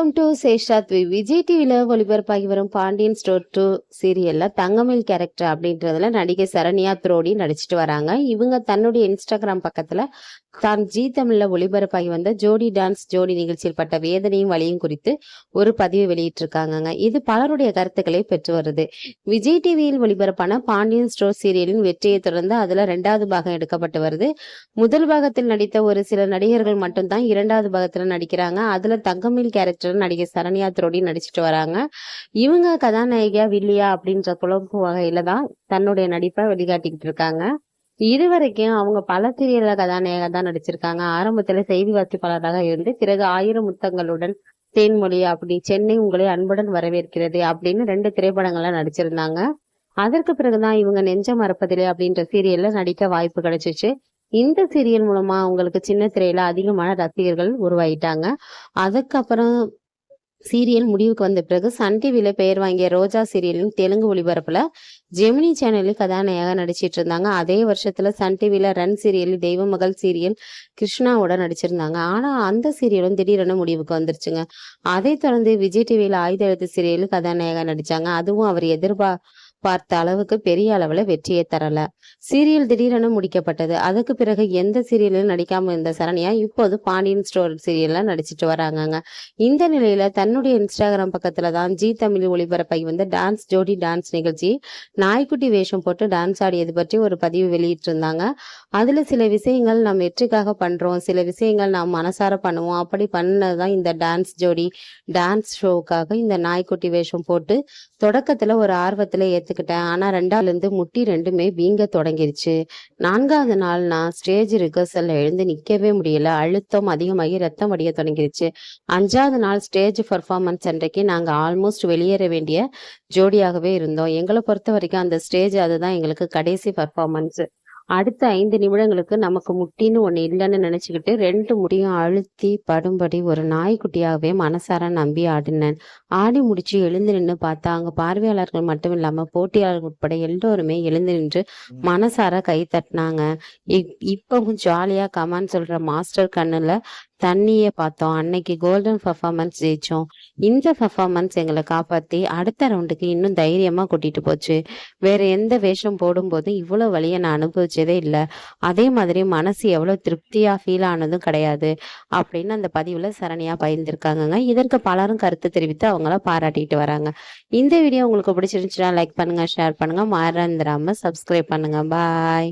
Welcome to சேஷாத் Vijay டிவியில் ஒளிபரப்பாகி வரும் Pandian store two சீரியலில் தங்கமில் கேரக்டர் அப்படின்றதுல நடிகை சரண்யா த்ரோடி நடிச்சிட்டு வராங்க. இவங்க தன்னுடைய இன்ஸ்டாகிராம் பக்கத்தில் தான் ஜி தமிழில் ஒளிபரப்பாகி வந்த ஜோடி டான்ஸ் ஜோடி நிகழ்ச்சியில் பட்ட வேதனையும் வலியும் குறித்து ஒரு பதிவு வெளியிட்டிருக்காங்கங்க. இது பலருடைய கருத்துக்களை பெற்று வருது. விஜய் டிவியில் ஒளிபரப்பான பாண்டியன் ஸ்டோர் சீரியலின் வெற்றியை தொடர்ந்து அதில் ரெண்டாவது பாகம் எடுக்கப்பட்டு வருது. முதல் பாகத்தில் நடித்த ஒரு சில நடிகர்கள் மட்டும்தான் இரண்டாவது பாகத்தில் நடிக்கிறாங்க. அதுல தங்கமில் கேரக்டர் நடிகை சரண்யா த்ரோடி நடிச்சிட்டு வராங்க. இவங்க கதாநாயகியா வில்லியா அப்படின்ற குழம்பு வகையில தான் தன்னுடைய நடிப்பை வெளிக்காட்டிக்கிட்டு இருக்காங்க. இது வரைக்கும் அவங்க பல சீரியல்ல கதாநாயகா தான் நடிச்சிருக்காங்க. ஆரம்பத்துல செய்தி வாசிப்பாளராக இருந்து பிறகு ஆயிரம் முத்தங்களுடன் தேன்மொழி அப்படி சென்னை உங்களை அன்புடன் வரவேற்கிறது அப்படின்னு ரெண்டு திரைப்படங்கள்ல நடிச்சிருந்தாங்க. அதற்கு பிறகுதான் இவங்க நெஞ்ச மறப்பதிலே அப்படின்ற சீரியல்ல நடிக்க வாய்ப்பு கிடைச்சிச்சு. இந்த சீரியல் மூலமா அவங்களுக்கு சின்ன திரையில அதிகமான ரசிகர்கள் உருவாயிட்டாங்க. அதுக்கப்புறம் சீரியல் முடிவுக்கு வந்த பிறகு சன் டிவியில் பெயர் வாங்கிய ரோஜா சீரியலின் தெலுங்கு ஒளிபரப்பில் ஜெமினி சேனலில் கதாநாயகா நடிச்சிட்டு இருந்தாங்க. அதே வருஷத்துல சன் டிவியில் ரன் சீரியல் தெய்வ மகள் சீரியல் கிருஷ்ணாவோட நடிச்சிருந்தாங்க. ஆனால் அந்த சீரியலும் திடீரென முடிவுக்கு வந்துருச்சுங்க. அதை தொடர்ந்து விஜய் டிவியில் ஆயுத எழுத்து சீரியல் கதாநாயகா நடிச்சாங்க. அதுவும் அவர் எதிர்பா பார்த்த அளவுக்கு பெரிய அளவுல வெற்றியை தரல. சீரியல் திடீரென முடிக்கப்பட்டது. அதுக்கு பிறகு எந்த சீரியலும் நடிக்காம இருந்த சரண்யா இப்போது பாண்டியன் ஸ்டோர் சீரியல்ல நடிச்சிட்டு வராங்கங்க. இந்த நிலையில தன்னுடைய இன்ஸ்டாகிராம் பக்கத்துல தான் ஜி தமிழ் ஒளிபரப்பாகி வந்த டான்ஸ் ஜோடி டான்ஸ் நிகழ்ச்சி நாய்க்குட்டி வேஷம் போட்டு டான்ஸ் ஆடியது பற்றி ஒரு பதிவு வெளியிட்டிருந்தாங்க. அதுல சில விஷயங்கள் நாம் வெற்றிக்காக பண்றோம். சில விஷயங்கள் நாம் மனசார பண்ணுவோம். அப்படி பண்ணதுதான் இந்த டான்ஸ் ஜோடி டான்ஸ் ஷோவுக்காக இந்த நாய்க்குட்டி வேஷம் போட்டு தொடக்கத்துல ஒரு ஆர்வத்துல ஏத்துக்கிட்டேன் எடுத்துக்கிட்டேன். ஆனால் இருந்து முட்டி ரெண்டுமே வீங்க தொடங்கிருச்சு. நான்காவது நாள் நான் ஸ்டேஜ் ரிஹர்சலில் எழுந்து நிற்கவே முடியல. அழுத்தம் அதிகமாகி ரத்தம் வடிய தொடங்கிருச்சு. அஞ்சாவது நாள் ஸ்டேஜ் பர்ஃபார்மன்ஸ் அன்றைக்கு நாங்கள் ஆல்மோஸ்ட் வெளியேற வேண்டிய ஜோடியாகவே இருந்தோம். எங்களை பொறுத்த வரைக்கும் அந்த ஸ்டேஜ் அதுதான் எங்களுக்கு கடைசி பர்ஃபார்மன்ஸு அடுத்த ஐந்து நிமிடங்களுக்கு நமக்கு முட்டின்னு ஒண்ணு இல்லைன்னு நினச்சிக்கிட்டு ரெண்டு முடியும் அழுத்தி படும்படி ஒரு நாய்க்குட்டியாகவே மனசார நம்பி ஆடினேன். ஆடி முடிச்சு எழுந்து நின்று பார்த்தா அங்க பார்வையாளர்கள் மட்டும் இல்லாம போட்டியாளர்கள் உட்பட எல்லோருமே எழுந்து நின்று மனசார கை தட்டினாங்க. இப்- இப்பவும் ஜாலியா கமான் சொல்ற மாஸ்டர் கண்ணுல தண்ணியை பார்த்தோம். அன்னைக்கு கோல்டன் பர்ஃபார்மன்ஸ் ஜெயிச்சோம். இந்த பர்ஃபார்மன்ஸ் எங்களை காப்பாத்தி அடுத்த ரவுண்டுக்கு இன்னும் தைரியமா கூட்டிட்டு போச்சு. வேற எந்த வேஷம் போடும்போதும் இவ்வளவு வழியை நான் அனுபவிச்சதே இல்லை. அதே மாதிரி மனசு எவ்வளவு திருப்தியா ஃபீல் ஆனதும் கிடையாது அப்படின்னு அந்த பதிவுல சரணியா பயந்துருக்காங்கங்க இதற்கு பலரும் கருத்து தெரிவித்து அவங்கள பாராட்டிட்டு வராங்க. இந்த வீடியோ உங்களுக்கு பிடிச்சிருந்துச்சுன்னா லைக் பண்ணுங்க ஷேர் பண்ணுங்க. மறந்துடாம சப்ஸ்கிரைப் பண்ணுங்க. பாய்